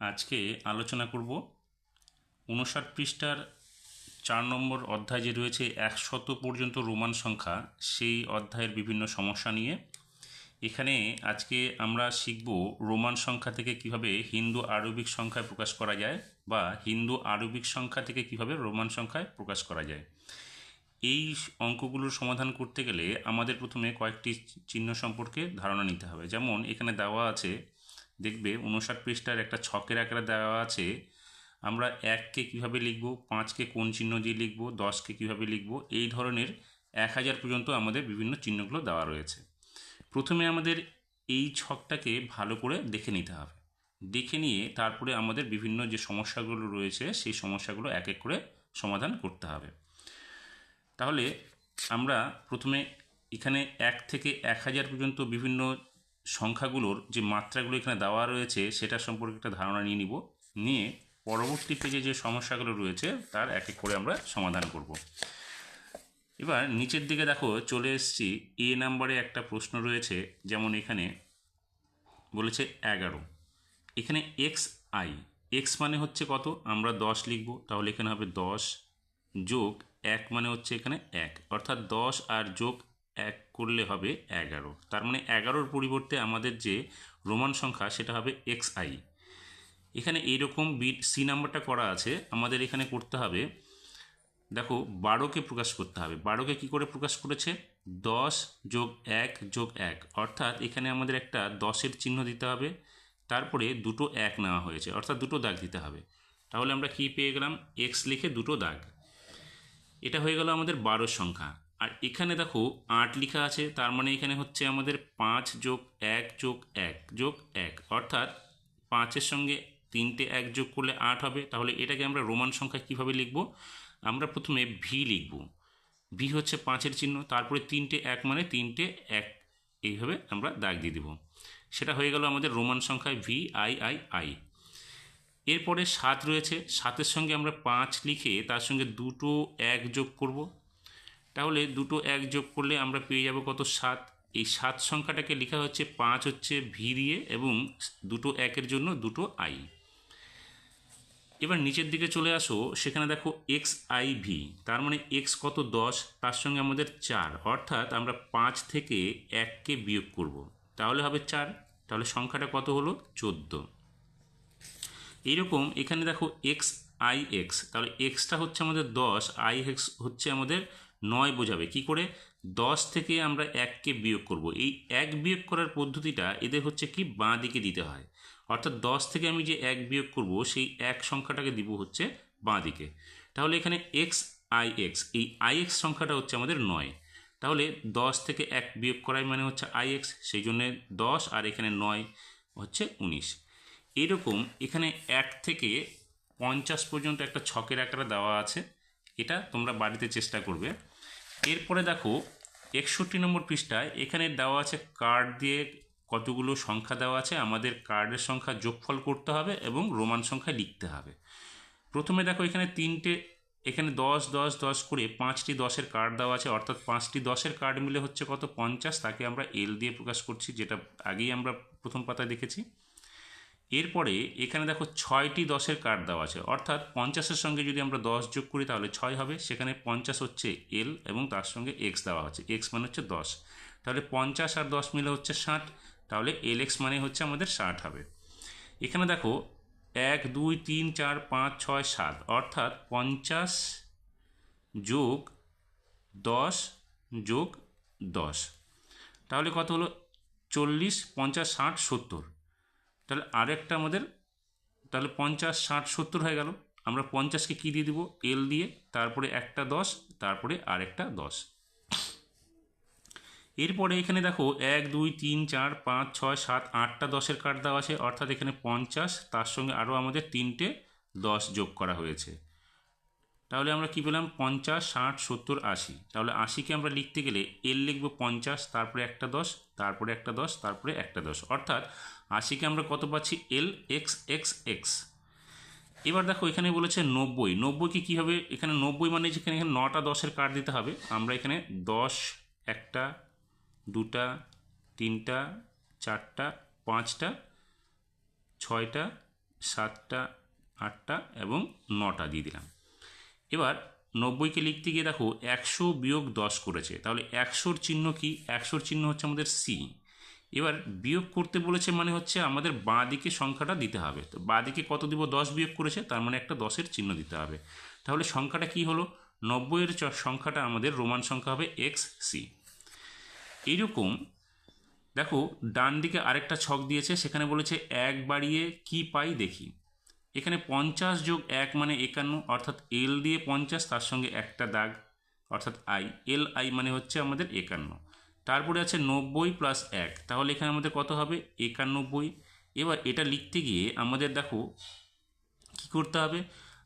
আজকে আলোচনা করব উনষাট পৃষ্ঠার চার নম্বর অধ্যায় যে রয়েছে একশত পর্যন্ত রোমান সংখ্যা, সেই অধ্যায়ের বিভিন্ন সমস্যা নিয়ে। এখানে আজকে আমরা শিখব রোমান সংখ্যা থেকে কীভাবে হিন্দু আরবিক সংখ্যায় প্রকাশ করা যায় বা হিন্দু আরবিক সংখ্যা থেকে কীভাবে রোমান সংখ্যায় প্রকাশ করা যায়। এই অঙ্কগুলোর সমাধান করতে গেলে আমাদের প্রথমে কয়েকটি চিহ্ন সম্পর্কে ধারণা নিতে হবে। যেমন এখানে দেওয়া আছে দেখবে উনষাট পৃষ্ঠার একটা ছকের আকারে দেওয়া আছে। আমরা এককে কীভাবে লিখব, পাঁচকে কোন চিহ্ন দিয়ে লিখব, দশকে কীভাবে লিখব, এই ধরনের এক হাজার পর্যন্ত আমাদের বিভিন্ন চিহ্নগুলো দেওয়া রয়েছে। প্রথমে আমাদের এই ছকটাকে ভালো করে দেখে নিতে হবে। দেখে নিয়ে তারপরে আমাদের বিভিন্ন যে সমস্যাগুলো রয়েছে, সেই সমস্যাগুলো এক এক করে সমাধান করতে হবে। তাহলে আমরা প্রথমে এখানে এক থেকে এক হাজার পর্যন্ত বিভিন্ন সংখ্যাগুলোর যে মাত্রাগুলো এখানে দেওয়া রয়েছে, সেটা সম্পর্কে একটা ধারণা নিয়ে নিব। নিয়ে পরবর্তী পেজে যে সমস্যাগুলো রয়েছে, তার এক এক করে আমরা সমাধান করব। এবার নিচের দিকে দেখো, চলে এসেছি। এ নাম্বারে একটা প্রশ্ন রয়েছে, যেমন এখানে বলেছে এগারো। এখানে এক্স আই এক্স মানে হচ্ছে কত? আমরা দশ লিখব, তাহলে এখানে হবে দশ যোগ এক মানে হচ্ছে এখানে এক। অর্থাৎ দশ আর যোগ এক করলে হবে এগারো। তার মানে এগারোর পরিবর্তে আমাদের যে রোমান সংখ্যা, সেটা হবে এক্স আই। এখানে এইরকম বিট সি নাম্বারটা করা আছে। আমাদের এখানে করতে হবে, দেখো, বারোকে প্রকাশ করতে হবে। বারোকে কি করে প্রকাশ করেছে? দশ যোগ এক যোগ এক। অর্থাৎ এখানে আমাদের একটা দশের চিহ্ন দিতে হবে। তারপরে দুটো এক নেওয়া হয়েছে, অর্থাৎ দুটো দাগ দিতে হবে। তাহলে আমরা কি পেয়ে গেলাম? এক্স লিখে দুটো দাগ। এটা হয়ে গেল আমাদের বারোর সংখ্যা। আর এখানে দেখো আট লেখা আছে, তার মানে এখানে হচ্ছে আমাদের পাঁচ যোগ এক যোগ এক যোগ এক। অর্থাৎ পাঁচের সঙ্গে তিনটে এক যোগ করলে আট হবে। তাহলে এটাকে আমরা রোমান সংখ্যা কীভাবে লিখব? আমরা প্রথমে ভি লিখব। ভি হচ্ছে পাঁচের চিহ্ন, তারপরে তিনটে এক মানে তিনটে এক। এইভাবে আমরা দাগ দিয়ে দেব। সেটা হয়ে গেল আমাদের রোমান সংখ্যায় ভি আই আই আই এরপরে সাত রয়েছে। সাতের সঙ্গে আমরা পাঁচ লিখে তার সঙ্গে দুটো এক যোগ করব। তাহলে দুটো এক যোগ করলে আমরা পেয়ে যাব কত সাত? এই সাত সংখ্যাটাকে লেখা হচ্ছে পাঁচ হচ্ছে ভি দিয়ে এবং দুটো একের জন্য দুটো আই এবার নিচের দিকে চলে আসো, সেখানে দেখো এক্স আই ভি তার মানে এক্স কত দশ? তার সঙ্গে আমাদের চার। অর্থাৎ আমরা পাঁচ থেকে এককে বিয়োগ করব। তাহলে হবে চার। তাহলে সংখ্যাটা কত হলো? চোদ্দ। এইরকম এখানে দেখো এক্স আই এক্স তাহলে এক্সটা হচ্ছে আমাদের দশ আই এক্স হচ্ছে আমাদের নয় বোঝাবে। কি করে? দশ থেকে আমরা এককে বিয়োগ করব। এই এক বিয়োগ করার পদ্ধতিটা এদের হচ্ছে কি? বাঁ দিকে দিতে হয়। অর্থাৎ দশ থেকে আমি যে এক বিয়োগ করব, সেই এক সংখ্যাটাকে দিব হচ্ছে বাঁ দিকে। তাহলে এখানে এক্স আই এক্স এই আই এক্স সংখ্যাটা হচ্ছে আমাদের নয়। তাহলে দশ থেকে এক বিয়োগ করাই মানে হচ্ছে আই এক্স সেই জন্যে দশ, আর এখানে নয় হচ্ছে উনিশ। এরকম এখানে এক থেকে পঞ্চাশ পর্যন্ত একটা ছকের আকারে দেওয়া আছে। এটা তোমরা বাড়িতে চেষ্টা করবে। এরপরে দেখো, একষট্টি নম্বর পৃষ্ঠায় এখানে দেওয়া আছে কার্ড দিয়ে কতগুলো সংখ্যা দেওয়া আছে, আমাদের কার্ডের সংখ্যা যোগফল করতে হবে এবং রোমান সংখ্যা লিখতে হবে। প্রথমে দেখো এখানে তিনটে, এখানে দশ দশ দশ করে পাঁচটি দশের কার্ড দেওয়া আছে, অর্থাৎ পাঁচটি দশের কার্ড মিলে হচ্ছে কত? পঞ্চাশ, তাকে আমরা এল দিয়ে প্রকাশ করছি, যেটা আগেই আমরা প্রথম পাতায় দেখেছি। এরপরে এখানে দেখো ছয়টি দশের কার্ড দেওয়া আছে। অর্থাৎ পঞ্চাশের সঙ্গে যদি আমরা দশ যোগ করি তাহলে ছয় হবে। সেখানে পঞ্চাশ হচ্ছে এল এবং তার সঙ্গে এক্স দেওয়া হচ্ছে এক্স মানে হচ্ছে দশ। তাহলে পঞ্চাশ আর দশ মিলে হচ্ছে ষাট। তাহলে এল এক্স মানে হচ্ছে আমাদের ষাট হবে। এখানে দেখো এক, দুই, তিন, চার, পাঁচ, ছয়, সাত। অর্থাৎ পঞ্চাশ যোগ দশ যোগ দশ। তাহলে কত হলো? চল্লিশ, পঞ্চাশ, ষাট, সত্তর। তাহলে আরেকটা আমাদের, তাহলে পঞ্চাশ, ষাট, সত্তর হয়ে গেল। আমরা পঞ্চাশকে কী দিয়ে দিব? এল দিয়ে, তারপরে একটা দশ, তারপরে আরেকটা দশ। এরপরে এখানে দেখো, এক, দুই, তিন, চার, পাঁচ, ছয়, সাত, আটটা দশের কার্ড দেওয়া আছে। অর্থাৎ এখানে পঞ্চাশ, তার সঙ্গে আরও আমাদের তিনটে দশ যোগ করা হয়েছে। তাহলে আমরা কি পেলাম? পঞ্চাশ, ষাট, সত্তর, আশি। তাহলে আশিকে আমরা লিখতে গেলে এল লিখব পঞ্চাশ, তারপরে একটা দশ তারপরে একটা দশ, তারপরে একটা দশ। অর্থাৎ আশিকে আমরা কত পাচ্ছি? এল এক্স এক্স এক্স এবার দেখো, এখানে বলেছে নব্বই। নব্বইকে কী হবে এখানে নব্বই মানে যেখানে এখানে নটা দশের কার্ড দিতে হবে। আমরা এখানে দশ, একটা, দুটা, তিনটা, চারটা, পাঁচটা, ছয়টা, সাতটা, আটটা এবং নটা দিয়ে দিলাম। এবার নব্বইকে লিখতে গিয়ে দেখো একশো বিয়োগ দশ করেছে। তাহলে একশোর চিহ্ন কি? একশোর চিহ্ন হচ্ছে আমাদের সি। এবার বিয়োগ করতে বলেছে মানে হচ্ছে আমাদের বাঁ দিকে সংখ্যাটা দিতে হবে। তো বাঁ দিকে কত দিব? দশ বিয়োগ করেছে, তার মানে একটা দশের চিহ্ন দিতে হবে। তাহলে সংখ্যাটা কি হলো? নব্বইয়ের সংখ্যাটা আমাদের রোমান সংখ্যা হবে এক্স সি। এইরকম দেখো ডান দিকে আরেকটা ছক দিয়েছে, সেখানে বলেছে এক বাড়িয়ে কি পাই দেখি। এখানে পঞ্চাশ যোগ এক মানে একান্ন, অর্থাৎ এল দিয়ে পঞ্চাশ, তার সঙ্গে একটা দাগ, অর্থাৎ আই এল আই মানে হচ্ছে আমাদের একান্ন। তারপরে আছে নব্বই প্লাস এক, তাহলে এখানে আমাদের কত হবে? একানব্বই। এবার এটা লিখতে গিয়ে আমাদের দেখো, কি করতে হবে?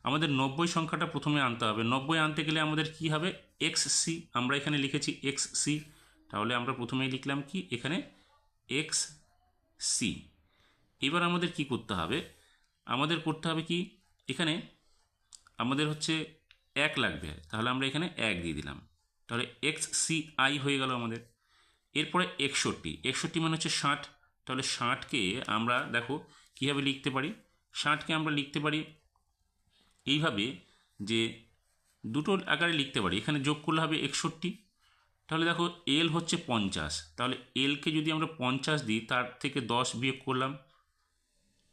আমাদের নব্বই সংখ্যাটা প্রথমে আনতে হবে। নব্বই আনতে গেলে আমাদের কি হবে? এক্স সি আমরা এখানে লিখেছি এক্স সি তাহলে আমরা প্রথমেই লিখলাম কি? এখানে এক্স সি এবার আমাদের কি করতে হবে? আমাদের করতে হবে কি? এখানে আমাদের হচ্ছে এক লাগবে। তাহলে আমরা এখানে এক দিয়ে দিলাম। তাহলে এক্স সি আই হয়ে গেল আমাদের। এরপরে একষট্টি। একষট্টি মানে হচ্ছে ষাট। তাহলে ষাটকে আমরা দেখো কীভাবে লিখতে পারি? ষাটকে আমরা লিখতে পারি এইভাবে যে দুটো আকারে লিখতে পারি। এখানে যোগ করলে হবে একষট্টি। তাহলে দেখো এল হচ্ছে পঞ্চাশ। তাহলে এলকে যদি আমরা পঞ্চাশ দিই, তার থেকে দশ বিয়োগ করলাম।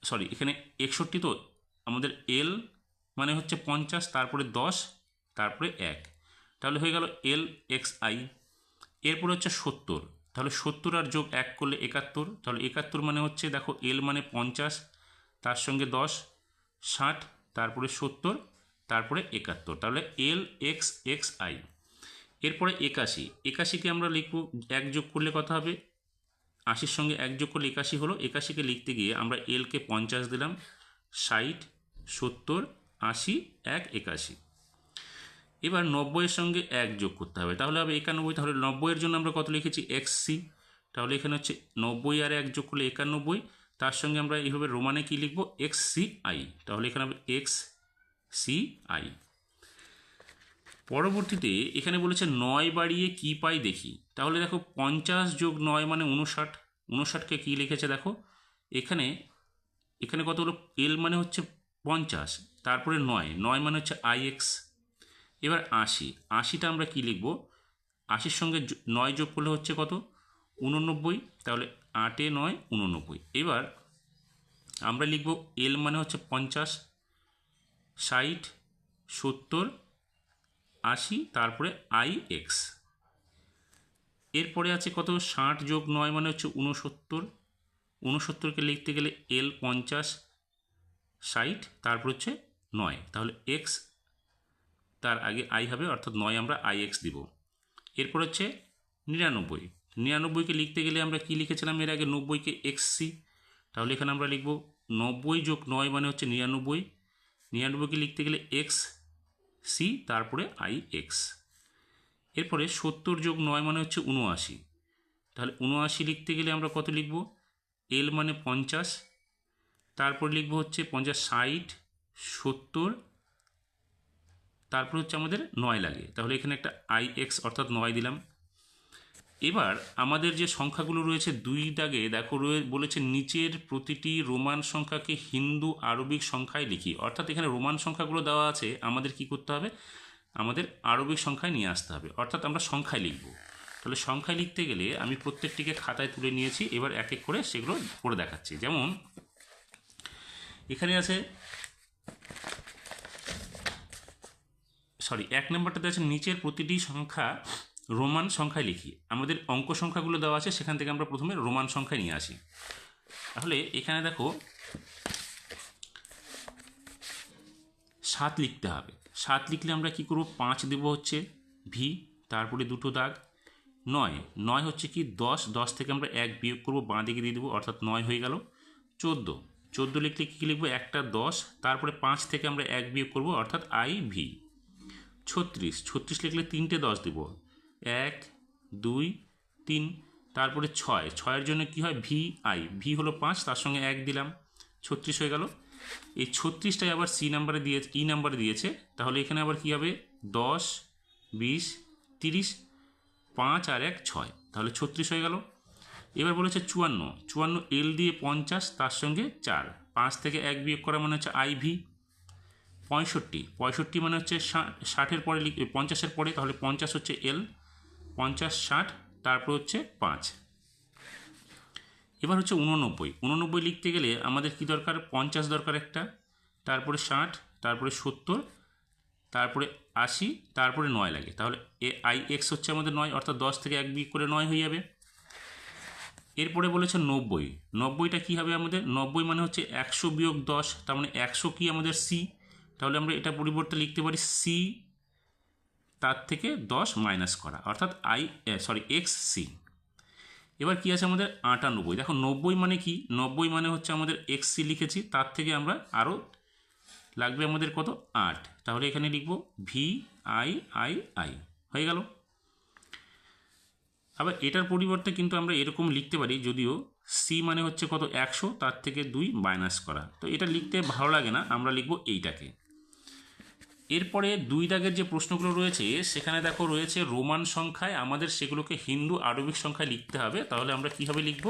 সরি, এখানে একষট্টি তো, আমাদের এল মানে হচ্ছে পঞ্চাশ, তারপরে দশ, তারপরে এক। তাহলে হয়ে গেল এল এক্স আই এরপরে হচ্ছে সত্তর। তাহলে সত্তর আর যোগ এক করলে একাত্তর। তাহলে একাত্তর মানে হচ্ছে, দেখো এল মানে পঞ্চাশ, তার সঙ্গে দশ, ষাট, তারপরে সত্তর, তারপরে একাত্তর। তাহলে এল এক্স এক্স আই এরপরে একাশি। একাশিকে আমরা লিখব, এক যোগ করলে কথা হবে? আশির সঙ্গে যোগ করলে একাশি হলো। একাশিকে লিখতে গিয়ে আমরা এলকে পঞ্চাশ দিলাম। ষাট, সত্তর, আশি, এক, একাশি। এবার নব্বইয়ের সঙ্গে এক যোগ করতে হবে। তাহলে হবে একানব্বই। তাহলে নব্বইয়ের জন্য আমরা কত লিখেছি? X C. তাহলে এখানে হচ্ছে নব্বই আর এক যোগ করলে একানব্বই। তার সঙ্গে আমরা এইভাবে রোমানে কি লিখব? X C I. তাহলে এখানে হবে এক্স সি আই। পরবর্তীতে এখানে বলেছে নয় বাড়িয়ে কি পাই দেখি। তাহলে দেখো পঞ্চাশ যোগ নয় মানে উনষাট উনষাটকে কী লিখেছে দেখো? এখানে এখানে কত হলো এল মানে হচ্ছে পঞ্চাশ, তারপরে নয়। নয় মানে হচ্ছে আই এক্স এবার আশি। আশিটা আমরা কি লিখব? আশির সঙ্গে নয় যোগ করলে হচ্ছে কত? উননব্বই তাহলে আটে নয় উননব্বই এবার আমরা লিখব এল মানে হচ্ছে পঞ্চাশ, ষাট, সত্তর আশি, তারপরে আই এক্স। এরপরে আছে কত? ষাট যোগ নয় মানে হচ্ছে উনসত্তর উনসত্তরকে লিখতে গেলে এল পঞ্চাশ, ষাট, তারপর হচ্ছে নয়। তাহলে এক্স তার আগে আই হবে, অর্থাৎ নয় আমরা আই এক্স দিব। এরপর হচ্ছে নিরানব্বই। নিরানব্বইকে লিখতে গেলে আমরা কি লিখেছিলাম? এর আগে নব্বইকে এক্স সি তাহলে এখানে আমরা লিখব নব্বই যোগ নয় মানে হচ্ছে নিরানব্বই। নিরানব্বইকে লিখতে গেলে এক্স সি তারপরে আই এক্স এরপরে সত্তর যোগ নয় মানে হচ্ছে উনআশি তাহলে উনআশি লিখতে গেলে আমরা কত লিখব? এল মানে পঞ্চাশ। তারপর লিখব হচ্ছে পঞ্চাশ ষাট, সত্তর। তারপর হচ্ছে আমাদের নয় লাগে। তাহলে এখানে একটা আই এক্স অর্থাৎ নয় দিলাম। এবার আমাদের যে সংখ্যাগুলো রয়েছে দুই দাগে, দেখো বলেছে নিচের প্রতিটি রোমান সংখ্যাকে হিন্দু আরবিক সংখ্যায় লিখি। অর্থাৎ এখানে রোমান সংখ্যাগুলো দেওয়া আছে, আমাদের কি করতে হবে? আমাদের আরবিক সংখ্যায় নিয়ে আসতে হবে। অর্থাৎ আমরা সংখ্যায় লিখব। তাহলে সংখ্যায় লিখতে গেলে আমি প্রত্যেকটিকে খাতায় তুলে নিয়েছি, এবার এক এক করে সেগুলো করে দেখাচ্ছি। যেমন, এখানে আছে, সরি, এক নম্বরটাতে আছে, নিচের প্রতিটি সংখ্যা রোমান সংখ্যায় লিখি। আমাদের অঙ্ক সংখ্যাগুলো দেওয়া আছে, সেখান থেকে আমরা প্রথমে রোমান সংখ্যায় নিয়ে আসি। তাহলে এখানে দেখো, সাত লিখতে হবে। সাত লিখলে আমরা কি করব? পাঁচ দেবো হচ্ছে ভি তারপরে দুটো দাগ। নয় নয় হচ্ছে কি দশ দশ থেকে আমরা এক বিয়োগ করব, বাঁ দিকে দিয়ে দেবো, অর্থাৎ নয় হয়ে গেল চোদ্দ। চোদ্দ লিখলে কী লিখব? একটা দশ, তারপরে পাঁচ থেকে আমরা এক বিয়োগ করব, অর্থাৎ আই ভি ছত্রিশ ছত্রিশ লিখলে তিনটে দশ দেব। এক, দুই, তিন, তারপরে ছয়। ছয়ের জন্য কি হয়? V, I. ভি হলো পাঁচ, তার সঙ্গে এক দিলাম। ছত্রিশ হয়ে গেল। এই ছত্রিশটাই আবার সি নাম্বারে দিয়ে ই নাম্বারে দিয়েছে। তাহলে এখানে আবার কি হবে? দশ, বিশ, তিরিশ, পাঁচ আর এক, ছয়। তাহলে ছত্রিশ হয়ে গেল। এবার বলেছে চুয়ান্ন। চুয়ান্ন এল দিয়ে পঞ্চাশ, তার সঙ্গে চার। পাঁচ থেকে এক বিয়োগ করা মানে হচ্ছে আই ভি। পঁয়ষট্টি। পঁয়ষট্টি মানে হচ্ছে ষাটের পরে লিখ পঞ্চাশের পরে, তাহলে পঞ্চাশ হচ্ছে এল। পঞ্চাশ, ষাট, তারপর হচ্ছে পাঁচ। এবার হচ্ছে উননব্বই উননব্বই লিখতে গেলে আমাদের কি দরকার? পঞ্চাশ দরকার একটা, তারপরে ষাট, তারপরে সত্তর, তারপরে আশি, তারপরে নয় লাগে। তাহলে এ আই এক্স হচ্ছে আমাদের নয়, অর্থাৎ দশ থেকে এক বিয়োগ করে নয় হয়ে যাবে। এরপরে বলেছে নব্বই। নব্বইটা কী হবে আমাদের? নব্বই মানে হচ্ছে একশো বিয়োগ দশ, তার মানে একশো কি আমাদের সি তাহলে আমরা এটা পরিবর্তে লিখতে পারি সি তার থেকে দশ মাইনাস করা। অর্থাৎ আই সরি এক্স সি এবার কি আছে আমাদের আটানব্বই? দেখো নব্বই মানে কি? নব্বই মানে হচ্ছে আমাদের এক্স সি লিখেছি। তার থেকে আমরা আরও লাগবে আমাদের কত? আট। তাহলে এখানে লিখব ভি আই আই আই হয়ে গেল। আবার এটার পরিবর্তে কিন্তু আমরা এরকম লিখতে পারি, যদিও সি মানে হচ্ছে কত? একশো, তার থেকে দুই মাইনাস করা। তো এটা লিখতে ভালো লাগে না, আমরা লিখব এইটাকে। এরপরে দুই দাগের যে প্রশ্নগুলো রয়েছে, সেখানে দেখো রয়েছে রোমান সংখ্যায় আমাদের সেগুলোকে হিন্দু আরবিক সংখ্যায় লিখতে হবে। তাহলে আমরা কীভাবে লিখব?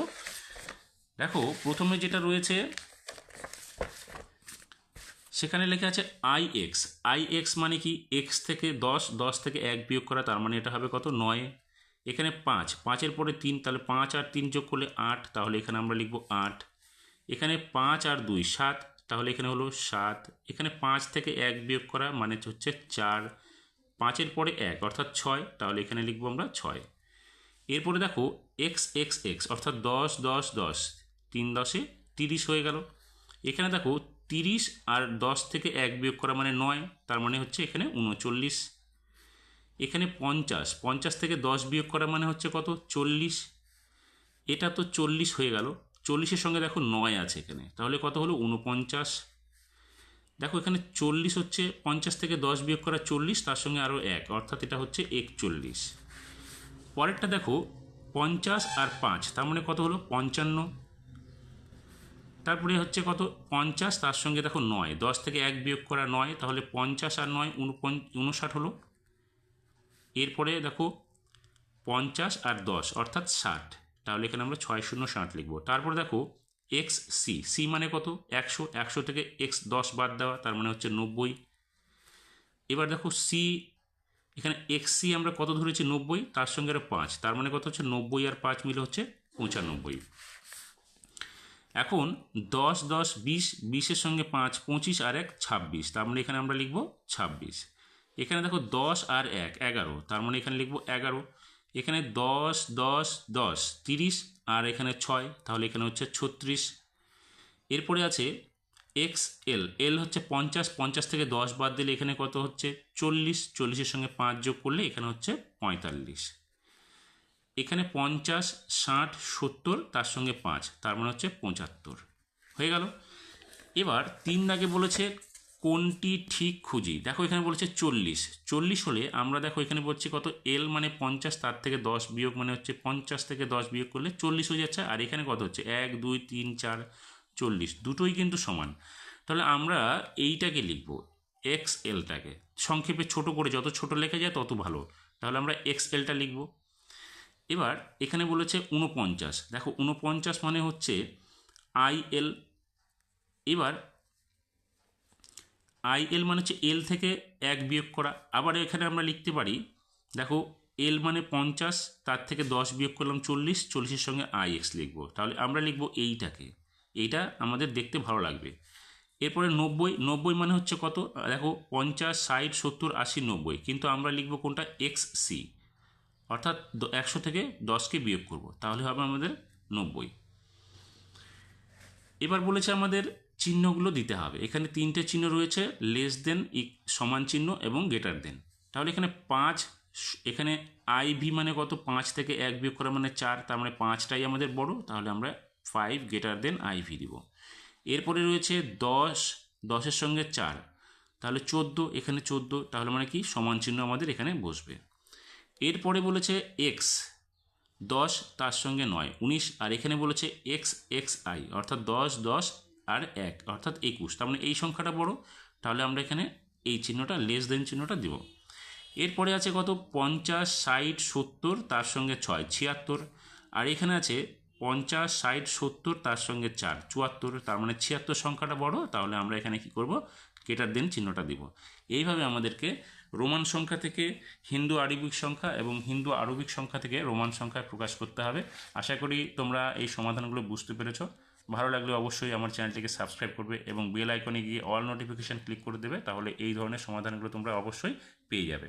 দেখো, প্রথমে যেটা রয়েছে, সেখানে লেখা আছে আই এক্স আই এক্স মানে কি? এক্স থেকে দশ দশ থেকে এক বিয়োগ করা, তার মানে এটা হবে কত? নয়। এখানে পাঁচ। পাঁচের পরে তিন, তাহলে পাঁচ আর তিন যোগ করলে আট, তাহলে এখানে আমরা লিখব আট। এখানে পাঁচ আর দুই, সাত। তাহলে এখানে হলো সাত। এখানে পাঁচ থেকে এক বিয়োগ করা মানে হচ্ছে চার। পাঁচের পরে এক, অর্থাৎ ছয়। তাহলে এখানে লিখব আমরা ছয়। এরপরে দেখো এক্স এক্স এক্স, অর্থাৎ দশ দশ দশ। তিন দশে তিরিশ হয়ে গেল। এখানে দেখো তিরিশ আর দশ থেকে এক বিয়োগ করা মানে নয়, তার মানে হচ্ছে এখানে উনচল্লিশ। এখানে পঞ্চাশ পঞ্চাশ থেকে দশ বিয়োগ করা মানে হচ্ছে কত? চল্লিশ। এটা তো চল্লিশ হয়ে গেল। চল্লিশের সঙ্গে দেখো নয় আছে এখানে। তাহলে কত হলো? উনপঞ্চাশ দেখো এখানে চল্লিশ হচ্ছে পঞ্চাশ থেকে দশ বিয়োগ করা চল্লিশ, তার সঙ্গে আরও এক, অর্থাৎ এটা হচ্ছে একচল্লিশ। পরেরটা দেখো, পঞ্চাশ আর পাঁচ, তার মানে কত হলো? পঞ্চান্ন। তারপরে হচ্ছে কত? পঞ্চাশ, তার সঙ্গে দেখো নয়, দশ থেকে এক বিয়োগ করা নয়, তাহলে পঞ্চাশ আর নয় উনষাট হলো। এরপরে দেখো, পঞ্চাশ আর দশ, অর্থাৎ ষাট। তাহলে এখানে আমরা ছয় শূন্য ষাট লিখব। তারপর দেখো, এক্স সি সি মানে কত? একশো একশো থেকে এক্স দশ বাদ দেওয়া, তার মানে হচ্ছে নব্বই। এবার দেখো, সি, এখানে এক্স সি আমরা কত ধরেছি? নব্বই, তার সঙ্গে আরও পাঁচ, তার মানে কত হচ্ছে? নব্বই আর পাঁচ মিলে হচ্ছে পঁচানব্বই। এখন দশ দশ, বিশ, বিশের সঙ্গে পাঁচ, পঁচিশ আর এক, ছাব্বিশ, তার মানে এখানে আমরা লিখব ছাব্বিশ। এখানে দেখো দশ আর এক, এগারো, তার মানে এখানে লিখব এগারো। এখানে দশ দশ দশ, তিরিশ আর এখানে ছয়, তাহলে এখানে হচ্ছে ছত্রিশ। এরপরে আছে এক্স এল এল হচ্ছে পঞ্চাশ পঞ্চাশ থেকে দশ বাদ দিলে এখানে কত হচ্ছে? চল্লিশ, চল্লিশের সঙ্গে পাঁচ যোগ করলে এখানে হচ্ছে পঁয়তাল্লিশ। এখানে পঞ্চাশ, ষাট, সত্তর, তার সঙ্গে পাঁচ, তার মানে হচ্ছে পঁচাত্তর। হয়ে গেল। এবার তিন দাগে বলেছে কোনটি ঠিক খুঁজি? দেখো এখানে বলেছে চল্লিশ। চল্লিশ হলে আমরা দেখো এখানে বলছি কত? এল মানে পঞ্চাশ, তার থেকে দশ বিয়োগ মানে হচ্ছে পঞ্চাশ থেকে দশ বিয়োগ করলে চল্লিশ হয়ে যাচ্ছে। আর এখানে কত হচ্ছে? এক, দুই, তিন, চার, চল্লিশ। দুটোই কিন্তু সমান। তাহলে আমরা এইটাকে লিখব এক্স এলটাকে সংক্ষেপে ছোট করে যত ছোট লেখা যায় তত ভালো। তাহলে আমরা এক্স এলটা লিখব। এবার এখানে বলেছে উনপঞ্চাশ দেখো উনপঞ্চাশ মানে হচ্ছে আই এল এবার আই এল মানে হচ্ছে এল থেকে এক বিয়োগ করা। আবার এখানে আমরা লিখতে পারি, দেখো, এল মানে পঞ্চাশ, তার থেকে দশ বিয়োগ করলাম চল্লিশ, চল্লিশের সঙ্গে আই এক্স লিখব। তাহলে আমরা লিখব এইটাকে। এইটা আমাদের দেখতে ভালো লাগবে। এরপরে নব্বই নব্বই মানে হচ্ছে কত? দেখো, পঞ্চাশ, ষাট, সত্তর, আশি, নব্বই। কিন্তু আমরা লিখব কোনটা? X, C. অর্থাৎ একশো থেকে দশকে বিয়োগ করব। তাহলে হবে আমাদের নব্বই। এবার বলেছে আমাদের চিহ্নগুলো দিতে হবে। এখানে তিনটে চিহ্ন রয়েছে লেস দেন সমান চিহ্ন এবং গেটার দেন তাহলে এখানে পাঁচ, এখানে আই ভি মানে কত? পাঁচ থেকে এক বিয়োগ করা মানে চার, তার মানে পাঁচটাই আমাদের বড়, তাহলে আমরা five greater than I V দিব। এরপরে রয়েছে দশ, দশের সঙ্গে চার। তাহলে চোদ্দ, এখানে চোদ্দ, তাহলে মানে কি? সমান চিহ্ন আমাদের এখানে বসবে। এরপরে বলেছে এক্স দশ, তার সঙ্গে নয়, উনিশ, আর এখানে বলেছে এক্স এক্স আই অর্থাৎ দশ দশ আর এক, অর্থাৎ একুশ। তার মানে এই সংখ্যাটা বড়, তাহলে আমরা এখানে এই চিহ্নটা লেস দেন চিহ্নটা দেব। এরপরে আছে কত? পঞ্চাশ, ষাট, সত্তর, তার সঙ্গে ছয়, ছিয়াত্তর। আর এখানে আছে পঞ্চাশ, ষাট, সত্তর, তার সঙ্গে চার, চুয়াত্তর। তার মানে ছিয়াত্তর সংখ্যাটা বড়, তাহলে আমরা এখানে কি করব? কেটার দেন চিহ্নটা দিব। এইভাবে আমাদেরকে রোমান সংখ্যা থেকে হিন্দু আরবিক সংখ্যা এবং হিন্দু আরবিক সংখ্যা থেকে রোমান সংখ্যায় প্রকাশ করতে হবে। আশা করি তোমরা এই সমাধানগুলো বুঝতে পেরেছ। ভালো লাগলে অবশ্যই আমার চ্যানেলটিকে সাবস্ক্রাইব করবে এবং বেল আইকনে গিয়ে অল নোটিফিকেশান ক্লিক করে দেবে, তাহলে এই ধরনের সমাধানগুলো তোমরা অবশ্যই পেয়ে যাবে।